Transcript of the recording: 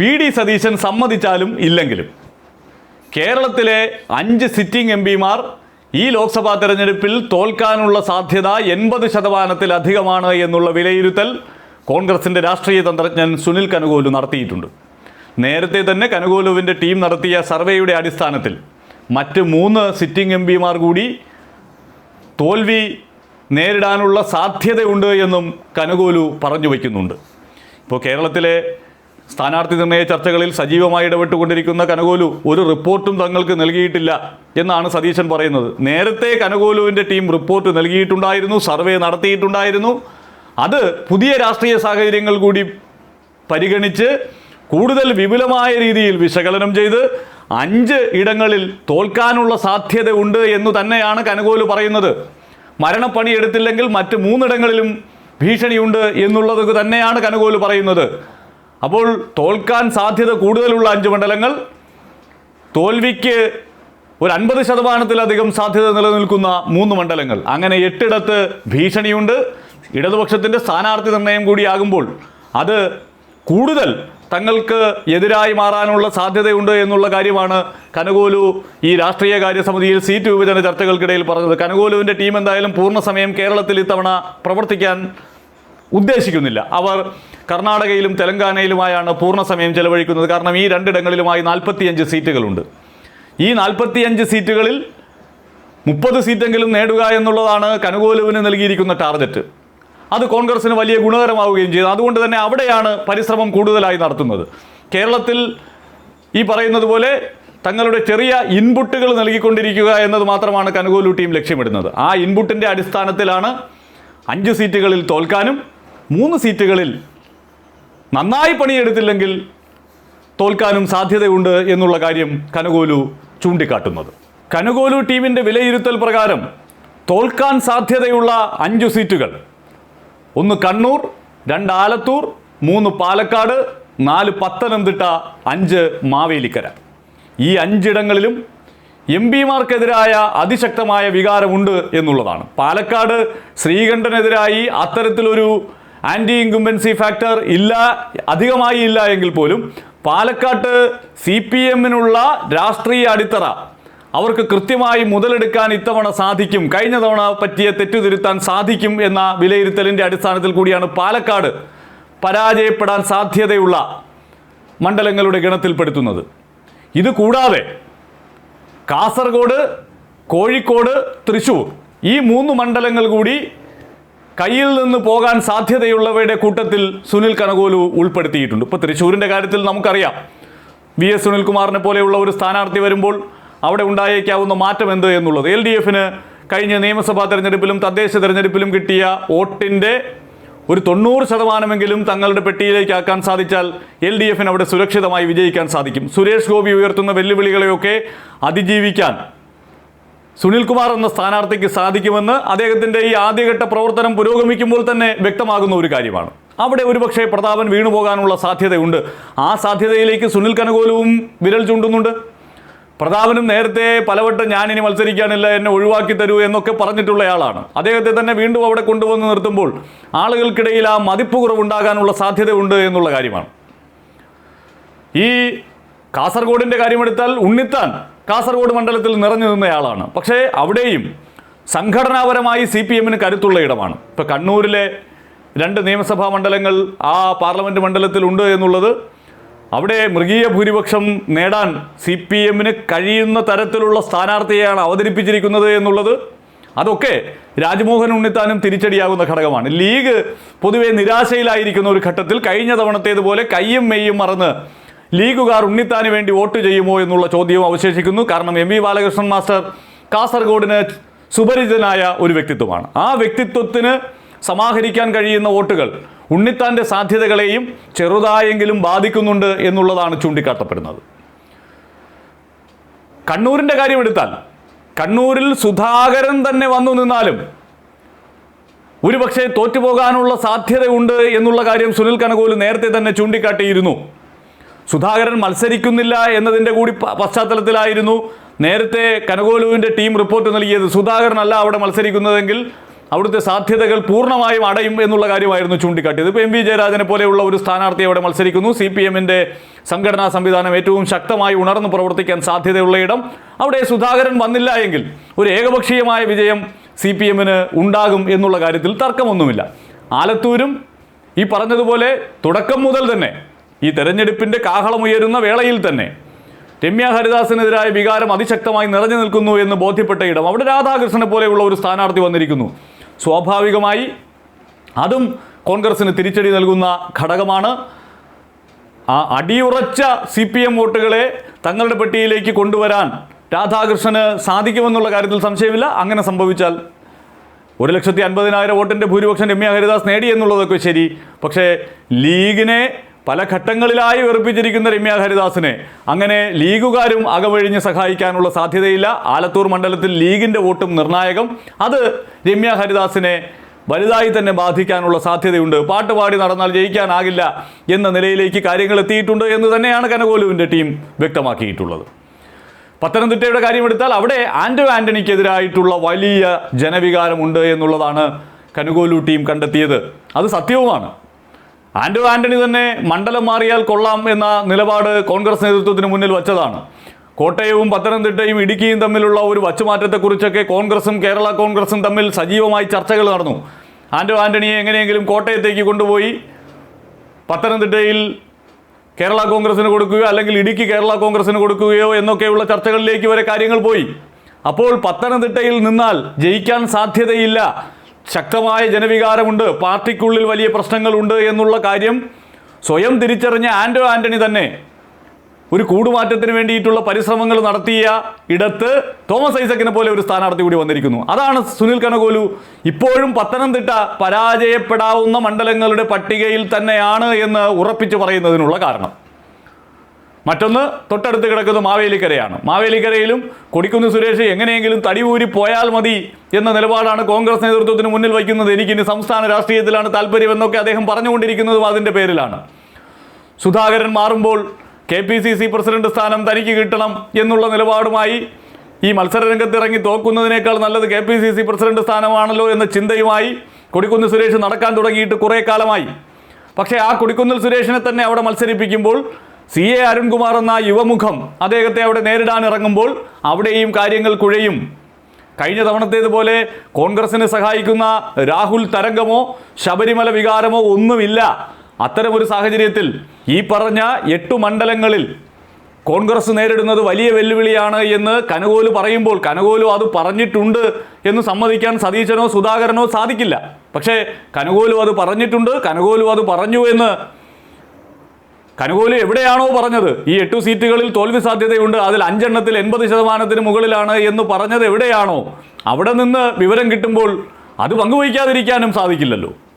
V D Satheesan സമ്മതിച്ചാലും ഇല്ലെങ്കിലും കേരളത്തിലെ അഞ്ച് സിറ്റിംഗ് എം പിമാർ ഈ ലോക്സഭാ തെരഞ്ഞെടുപ്പിൽ തോൽക്കാനുള്ള സാധ്യത എൺപത് ശതമാനത്തിലധികമാണ് എന്നുള്ള വിലയിരുത്തൽ കോൺഗ്രസിന്റെ രാഷ്ട്രീയ തന്ത്രജ്ഞൻ സുനിൽ കനുകോലു നടത്തിയിട്ടുണ്ട്. നേരത്തെ തന്നെ കനുകോലുവിന്റെ ടീം നടത്തിയ സർവേയുടെ അടിസ്ഥാനത്തിൽ മറ്റ് മൂന്ന് സിറ്റിംഗ് എം പിമാർ കൂടി തോൽവി നേരിടാനുള്ള സാധ്യതയുണ്ട് എന്നും കനുകോലു പറഞ്ഞു വയ്ക്കുന്നുണ്ട്. ഇപ്പോൾ കേരളത്തിലെ സ്ഥാനാർത്ഥി നിർണയ ചർച്ചകളിൽ സജീവമായി ഇടപെട്ടുകൊണ്ടിരിക്കുന്ന കനകോലു ഒരു റിപ്പോർട്ടും തങ്ങൾക്ക് നൽകിയിട്ടില്ല എന്നാണ് സതീശൻ പറയുന്നത്. നേരത്തെ കനകോലുവിന്റെ ടീം റിപ്പോർട്ട് നൽകിയിട്ടുണ്ടായിരുന്നു സർവേ നടത്തിയിട്ടുണ്ടായിരുന്നു. അത് പുതിയ രാഷ്ട്രീയ സാഹചര്യങ്ങൾ കൂടി പരിഗണിച്ച് കൂടുതൽ വിപുലമായ രീതിയിൽ വിശകലനം ചെയ്ത് അഞ്ച് ഇടങ്ങളിൽ തോൽക്കാനുള്ള സാധ്യത ഉണ്ട് എന്ന് തന്നെയാണ് കനകോലു പറയുന്നത്. മരണപ്പണി എടുത്തില്ലെങ്കിൽ മറ്റ് മൂന്നിടങ്ങളിലും ഭീഷണിയുണ്ട് എന്നുള്ളത് തന്നെയാണ് കനകോലു പറയുന്നത്. അപ്പോൾ തോൽക്കാൻ സാധ്യത കൂടുതലുള്ള അഞ്ച് മണ്ഡലങ്ങൾ തോൽവിക്ക് ഒരു അൻപത് ശതമാനത്തിലധികം സാധ്യത നിലനിൽക്കുന്ന മൂന്ന് മണ്ഡലങ്ങൾ. അങ്ങനെ എട്ടിടത്ത് ഭീഷണിയുണ്ട്. ഇടതുപക്ഷത്തിന്റെ സ്ഥാനാർത്ഥി നിർണയം കൂടിയാകുമ്പോൾ അത് കൂടുതൽ തങ്ങൾക്ക് എതിരായി മാറാനുള്ള സാധ്യതയുണ്ട് എന്നുള്ള കാര്യമാണ് കനകോലു ഈ രാഷ്ട്രീയ കാര്യ സമിതിയിൽ സീറ്റ് വിഭജന ചർച്ചകൾക്കിടയിൽ പറഞ്ഞത്. കനകോലുവിന്റെ ടീം എന്തായാലും പൂർണസമയം കേരളത്തിൽ ഇത്തവണ പ്രവർത്തിക്കാൻ ഉദ്ദേശിക്കുന്നില്ല. അവർ കർണാടകയിലും തെലങ്കാനയിലുമായാണ് പൂർണസമയം ചെലവഴിക്കുന്നത്. കാരണം ഈ രണ്ടിടങ്ങളിലുമായി നാൽപ്പത്തിയഞ്ച് സീറ്റുകളുണ്ട്. ഈ നാൽപ്പത്തിയഞ്ച് സീറ്റുകളിൽ മുപ്പത് സീറ്റെങ്കിലും നേടുക എന്നുള്ളതാണ് കനുകോലുവിന് നൽകിയിരിക്കുന്ന ടാർഗറ്റ്. അത് കോൺഗ്രസിന് വലിയ ഗുണകരമാവുകയും ചെയ്തു. അതുകൊണ്ട് തന്നെ അവിടെയാണ് പരിശ്രമം കൂടുതലായി നടത്തുന്നത്. കേരളത്തിൽ ഈ പറയുന്നത് പോലെ തങ്ങളുടെ ചെറിയ ഇൻപുട്ടുകൾ നൽകിക്കൊണ്ടിരിക്കുക എന്നത് മാത്രമാണ് കനുകോലു ടീം ലക്ഷ്യമിടുന്നത്. ആ ഇൻപുട്ടിന്റെ അടിസ്ഥാനത്തിലാണ് അഞ്ച് സീറ്റുകളിൽ തോൽക്കാനും മൂന്ന് സീറ്റുകളിൽ നന്നായി പണിയെടുത്തില്ലെങ്കിൽ തോൽക്കാനും സാധ്യതയുണ്ട് എന്നുള്ള കാര്യം കനകോലു ചൂണ്ടിക്കാട്ടുന്നത്. കനകോലു ടീമിന്റെ വിലയിരുത്തൽ പ്രകാരം തോൽക്കാൻ സാധ്യതയുള്ള അഞ്ചു സീറ്റുകൾ. ഒന്ന് കണ്ണൂർ രണ്ട് ആലത്തൂർ മൂന്ന് പാലക്കാട് നാല് പത്തനംതിട്ട അഞ്ച് മാവേലിക്കര. ഈ അഞ്ചിടങ്ങളിലും എം പിമാർക്കെതിരായ അതിശക്തമായ വികാരമുണ്ട് എന്നുള്ളതാണ്. പാലക്കാട് ശ്രീകണ്ഠനെതിരായി അത്തരത്തിലൊരു ആന്റി ഇൻകുംബൻസി ഫാക്ടർ ഇല്ല അധികമായി ഇല്ല എങ്കിൽ പോലും പാലക്കാട്ട് സി പി എമ്മിനുള്ള രാഷ്ട്രീയ അടിത്തറ അവർക്ക് കൃത്യമായി മുതലെടുക്കാൻ ഇത്തവണ സാധിക്കും. കഴിഞ്ഞ തവണ പറ്റിയ തെറ്റുതിരുത്താൻ സാധിക്കും എന്ന വിലയിരുത്തലിന്റെ അടിസ്ഥാനത്തിൽ കൂടിയാണ് പാലക്കാട് പരാജയപ്പെടാൻ സാധ്യതയുള്ള മണ്ഡലങ്ങളുടെ ഗണത്തിൽപ്പെടുത്തുന്നത്. ഇത് കൂടാതെ കാസർഗോഡ് കോഴിക്കോട് തൃശൂർ ഈ മൂന്ന് മണ്ഡലങ്ങൾ കൂടി കയ്യിൽ നിന്ന് പോകാൻ സാധ്യതയുള്ളവയുടെ കൂട്ടത്തിൽ സുനിൽ കനകോലു ഉൾപ്പെടുത്തിയിട്ടുണ്ട്. ഇപ്പോൾ തൃശ്ശൂരിന്റെ കാര്യത്തിൽ നമുക്കറിയാം. വി എസ് സുനിൽകുമാറിനെ പോലെയുള്ള ഒരു സ്ഥാനാർത്ഥി വരുമ്പോൾ അവിടെ ഉണ്ടായേക്കാവുന്ന മാറ്റം എന്ത് എന്നുള്ളത്. എൽ ഡി എഫിന് കഴിഞ്ഞ നിയമസഭാ തെരഞ്ഞെടുപ്പിലും തദ്ദേശ തെരഞ്ഞെടുപ്പിലും കിട്ടിയ വോട്ടിന്റെ ഒരു തൊണ്ണൂറ് ശതമാനമെങ്കിലും തങ്ങളുടെ പെട്ടിയിലേക്കാക്കാൻ സാധിച്ചാൽ എൽ ഡി എഫിന് അവിടെ സുരക്ഷിതമായി വിജയിക്കാൻ സാധിക്കും. സുരേഷ് ഗോപി ഉയർത്തുന്ന വെല്ലുവിളികളെയൊക്കെ അതിജീവിക്കാൻ സുനിൽകുമാർ എന്ന സ്ഥാനാർത്ഥിക്ക് സാധിക്കുമെന്ന് അദ്ദേഹത്തിന്റെ ഈ ആദ്യഘട്ട പ്രവർത്തനം പുരോഗമിക്കുമ്പോൾ തന്നെ വ്യക്തമാകുന്ന ഒരു കാര്യമാണ്. അവിടെ ഒരുപക്ഷെ പ്രതാപൻ വീണു പോകാനുള്ള സാധ്യതയുണ്ട്. ആ സാധ്യതയിലേക്ക് സുനിൽ കനകോലവും വിരൽ ചൂണ്ടുന്നുണ്ട്. പ്രതാപനും നേരത്തെ പലവട്ടം ഞാനിനി മത്സരിക്കാനില്ല എന്നെ ഒഴിവാക്കി തരൂ എന്നൊക്കെ പറഞ്ഞിട്ടുള്ളയാളാണ്. അദ്ദേഹത്തെ തന്നെ വീണ്ടും അവിടെ കൊണ്ടുവന്ന് നിർത്തുമ്പോൾ ആളുകൾക്കിടയിൽ ആ മതിപ്പ് കുറവുണ്ടാകാനുള്ള സാധ്യതയുണ്ട് എന്നുള്ള കാര്യമാണ്. ഈ കാസർഗോഡിന്റെ കാര്യമെടുത്താൽ ഉണ്ണിത്താൻ കാസർഗോഡ് മണ്ഡലത്തിൽ നിറഞ്ഞു നിന്നയാളാണ് പക്ഷേ അവിടെയും സംഘടനാപരമായി സി പി എമ്മിന് കരുത്തുള്ള ഇടമാണ്. ഇപ്പോൾ കണ്ണൂരിലെ രണ്ട് നിയമസഭാ മണ്ഡലങ്ങൾ ആ പാർലമെന്റ് മണ്ഡലത്തിലുണ്ട് എന്നുള്ളത് അവിടെ മൃഗീയ ഭൂരിപക്ഷം നേടാൻ സി പി എമ്മിന് കഴിയുന്ന തരത്തിലുള്ള സ്ഥാനാർത്ഥിയെയാണ് അവതരിപ്പിച്ചിരിക്കുന്നത് എന്നുള്ളത് അതൊക്കെ രാജ്മോഹൻ ഉണ്ണിത്താനും തിരിച്ചടിയാകുന്ന ഘടകമാണ്. ലീഗ് പൊതുവെ നിരാശയിലായിരിക്കുന്ന ഒരു ഘട്ടത്തിൽ കഴിഞ്ഞ തവണത്തേതുപോലെ കയ്യും മെയ്യും മറന്ന് ലീഗുകാർ ഉണ്ണിത്താന് വേണ്ടി വോട്ട് ചെയ്യുമോ എന്നുള്ള ചോദ്യവും അവശേഷിക്കുന്നു. കാരണം എം വി ബാലകൃഷ്ണൻ മാസ്റ്റർ കാസർഗോഡിന് സുപരിചിതനായ ഒരു വ്യക്തിത്വമാണ്. ആ വ്യക്തിത്വത്തിന് സമാഹരിക്കാൻ കഴിയുന്ന വോട്ടുകൾ ഉണ്ണിത്താന്റെ സാധ്യതകളെയും ചെറുതായെങ്കിലും ബാധിക്കുന്നുണ്ട് എന്നുള്ളതാണ് ചൂണ്ടിക്കാട്ടപ്പെടുന്നത്. കണ്ണൂരിന്റെ കാര്യമെടുത്താൽ കണ്ണൂരിൽ സുധാകരൻ തന്നെ വന്നു നിന്നാലും ഒരുപക്ഷെ തോറ്റുപോകാനുള്ള സാധ്യതയുണ്ട് എന്നുള്ള കാര്യം സുനിൽ കനകോൽ നേരത്തെ തന്നെ ചൂണ്ടിക്കാട്ടിയിരുന്നു. സുധാകരൻ മത്സരിക്കുന്നില്ല എന്നതിന്റെ കൂടി പശ്ചാത്തലത്തിലായിരുന്നു നേരത്തെ കനകോലുവിന്റെ ടീം റിപ്പോർട്ട് നൽകിയത്. സുധാകരനല്ല അവിടെ മത്സരിക്കുന്നതെങ്കിൽ അവിടുത്തെ സാധ്യതകൾ പൂർണമായും അടയും എന്നുള്ള കാര്യമായിരുന്നു ചൂണ്ടിക്കാട്ടിയത്. ഇപ്പോൾ എം വി ജയരാജനെ പോലെയുള്ള ഒരു സ്ഥാനാർത്ഥി അവിടെ മത്സരിക്കുന്നു. സി പി എമ്മിന്റെ സംഘടനാ സംവിധാനം ഏറ്റവും ശക്തമായി ഉണർന്നു പ്രവർത്തിക്കാൻ സാധ്യതയുള്ള ഇടം. അവിടെ സുധാകരൻ വന്നില്ല എങ്കിൽ ഒരു ഏകപക്ഷീയമായ വിജയം സി പി എമ്മിന് ഉണ്ടാകും എന്നുള്ള കാര്യത്തിൽ തർക്കമൊന്നുമില്ല. ആലത്തൂരും ഈ പറഞ്ഞതുപോലെ തുടക്കം മുതൽ തന്നെ ഈ തെരഞ്ഞെടുപ്പിന്റെ കാഹളമുയരുന്ന വേളയിൽ തന്നെ രമ്യ ഹരിദാസിനെതിരായ വികാരം അതിശക്തമായി നിറഞ്ഞു നിൽക്കുന്നു എന്ന് ബോധ്യപ്പെട്ട ഇടം. അവിടെ രാധാകൃഷ്ണനെ പോലെയുള്ള ഒരു സ്ഥാനാർത്ഥി വന്നിരിക്കുന്നു. സ്വാഭാവികമായി അതും കോൺഗ്രസിന് തിരിച്ചടി നൽകുന്ന ഘടകമാണ്. ആ അടിയുറച്ച സി പി എം വോട്ടുകളെ തങ്ങളുടെ പെട്ടിയിലേക്ക് കൊണ്ടുവരാൻ രാധാകൃഷ്ണന് സാധിക്കുമെന്നുള്ള കാര്യത്തിൽ സംശയമില്ല. അങ്ങനെ സംഭവിച്ചാൽ ഒരു ലക്ഷത്തി അൻപതിനായിരം വോട്ടിന്റെ ഭൂരിപക്ഷം രമ്യ ഹരിദാസ് നേടി എന്നുള്ളതൊക്കെ ശരി. പക്ഷേ ലീഗിനെ പല ഘട്ടങ്ങളിലായി വെറുപ്പിച്ചിരിക്കുന്ന രമ്യ ഹരിദാസിനെ. അങ്ങനെ ലീഗുകാരും അകവഴിഞ്ഞ് സഹായിക്കാനുള്ള സാധ്യതയില്ല. ആലത്തൂർ മണ്ഡലത്തിൽ ലീഗിന്റെ വോട്ടും നിർണായകം. അത് രമ്യ ഹരിദാസിനെ വലുതായി തന്നെ ബാധിക്കാനുള്ള സാധ്യതയുണ്ട്. പാട്ടുപാടി നടന്നാൽ ജയിക്കാനാകില്ല എന്ന നിലയിലേക്ക് കാര്യങ്ങൾ എത്തിയിട്ടുണ്ട് എന്ന് തന്നെയാണ് കനകോലുവിന്റെ ടീം വ്യക്തമാക്കിയിട്ടുള്ളത്. പത്തനംതിട്ടയുടെ കാര്യമെടുത്താൽ അവിടെ ആന്റോ ആന്റണിക്കെതിരായിട്ടുള്ള വലിയ ജനവികാരമുണ്ട് എന്നുള്ളതാണ് കനുകോലു ടീം കണ്ടെത്തിയത്. അത് സത്യവുമാണ്. ആന്റോ ആന്റണി തന്നെ മണ്ഡലം മാറിയാൽ കൊള്ളാം എന്ന നിലപാട് കോൺഗ്രസ് നേതൃത്വത്തിന് മുന്നിൽ വച്ചതാണ്. കോട്ടയവും പത്തനംതിട്ടയും ഇടുക്കിയും തമ്മിലുള്ള ഒരു വച്ചുമാറ്റത്തെക്കുറിച്ചൊക്കെ കോൺഗ്രസും കേരള കോൺഗ്രസും തമ്മിൽ സജീവമായി ചർച്ചകൾ നടന്നു. ആന്റോ ആന്റണിയെ എങ്ങനെയെങ്കിലും കോട്ടയത്തേക്ക് കൊണ്ടുപോയി പത്തനംതിട്ടയിൽ കേരള കോൺഗ്രസിന് കൊടുക്കുകയോ അല്ലെങ്കിൽ ഇടുക്കി കേരള കോൺഗ്രസിന് കൊടുക്കുകയോ എന്നൊക്കെയുള്ള ചർച്ചകളിലേക്ക് വരെ കാര്യങ്ങൾ പോയി. അപ്പോൾ പത്തനംതിട്ടയിൽ നിന്നാൽ ജയിക്കാൻ സാധ്യതയില്ല. ശക്തമായ ജനവികാരമുണ്ട്. പാർട്ടിക്കുള്ളിൽ വലിയ പ്രശ്നങ്ങളുണ്ട് എന്നുള്ള കാര്യം സ്വയം തിരിച്ചറിഞ്ഞ ആൻഡോ ആന്റണി തന്നെ ഒരു കൂടുമാറ്റത്തിന് വേണ്ടിയിട്ടുള്ള പരിശ്രമങ്ങൾ നടത്തിയ ഇടത്ത് തോമസ് ഐസക്കിനെ പോലെ ഒരു സ്ഥാനാർത്ഥി കൂടി വന്നിരിക്കുന്നു. അതാണ് സുനിൽ കനകോലു ഇപ്പോഴും പത്തനംതിട്ട പരാജയപ്പെടാവുന്ന മണ്ഡലങ്ങളുടെ പട്ടികയിൽ തന്നെയാണ് എന്ന് ഉറപ്പിച്ചു പറയുന്നതിനുള്ള കാരണം. മറ്റൊന്ന് തൊട്ടടുത്ത് കിടക്കുന്ന മാവേലിക്കരയാണ്. മാവേലിക്കരയിലും കൊടിക്കുന്ന് സുരേഷ് എങ്ങനെയെങ്കിലും തടിയൂരി പോയാൽ മതി എന്ന നിലപാടാണ് കോൺഗ്രസ് നേതൃത്വത്തിന് മുന്നിൽ വയ്ക്കുന്നത്. എനിക്കിനി സംസ്ഥാന രാഷ്ട്രീയത്തിലാണ് താല്പര്യമെന്നൊക്കെ അദ്ദേഹം പറഞ്ഞുകൊണ്ടിരിക്കുന്നതും അതിന്റെ പേരിലാണ്. സുധാകരൻ മാറുമ്പോൾ K P C C president സ്ഥാനം തനിക്ക് കിട്ടണം എന്നുള്ള നിലപാടുമായി ഈ മത്സരരംഗത്ത് ഇറങ്ങി തോക്കുന്നതിനേക്കാൾ നല്ലത് K P C C president സ്ഥാനമാണല്ലോ എന്ന ചിന്തയുമായി കൊടിക്കുന്ന് സുരേഷ് നടക്കാൻ തുടങ്ങിയിട്ട് കുറേ കാലമായി. പക്ഷേ ആ കൊടിക്കുന്നിൽ സുരേഷിനെ തന്നെ അവിടെ മത്സരിപ്പിക്കുമ്പോൾ സി എ അരുൺകുമാർ എന്ന യുവമുഖം അദ്ദേഹത്തെ അവിടെ നേരിടാൻ ഇറങ്ങുമ്പോൾ അവിടെയും കാര്യങ്ങൾ കുഴയും. കഴിഞ്ഞ തവണത്തേതുപോലെ കോൺഗ്രസിനെ സഹായിക്കുന്ന രാഹുൽ തരംഗമോ ശബരിമല വികാരമോ ഒന്നുമില്ല. അത്തരമൊരു സാഹചര്യത്തിൽ ഈ പറഞ്ഞ എട്ടു മണ്ഡലങ്ങളിൽ കോൺഗ്രസ് നേരിടുന്നത് വലിയ വെല്ലുവിളിയാണ് എന്ന് കനകോൽ പറയുമ്പോൾ കനകോലു അത് പറഞ്ഞിട്ടുണ്ട് എന്ന് സമ്മതിക്കാൻ സതീശനോ സുധാകരനോ സാധിക്കില്ല. പക്ഷേ കനകോലു അത് പറഞ്ഞിട്ടുണ്ട് കനകോലു അത് പറഞ്ഞു എന്ന് കനകോലു എവിടെയാണോ പറഞ്ഞത്? ഈ എട്ടു സീറ്റുകളിൽ തോൽവി സാധ്യതയുണ്ട്. അതിൽ അഞ്ചെണ്ണത്തിൽ എൺപത് ശതമാനത്തിന് മുകളിലാണ് എന്ന് പറഞ്ഞത് എവിടെയാണോ? അവിടെ നിന്ന് വിവരം കിട്ടുമ്പോൾ അത് പങ്കുവയ്ക്കാതിരിക്കാനും സാധിക്കില്ലല്ലോ.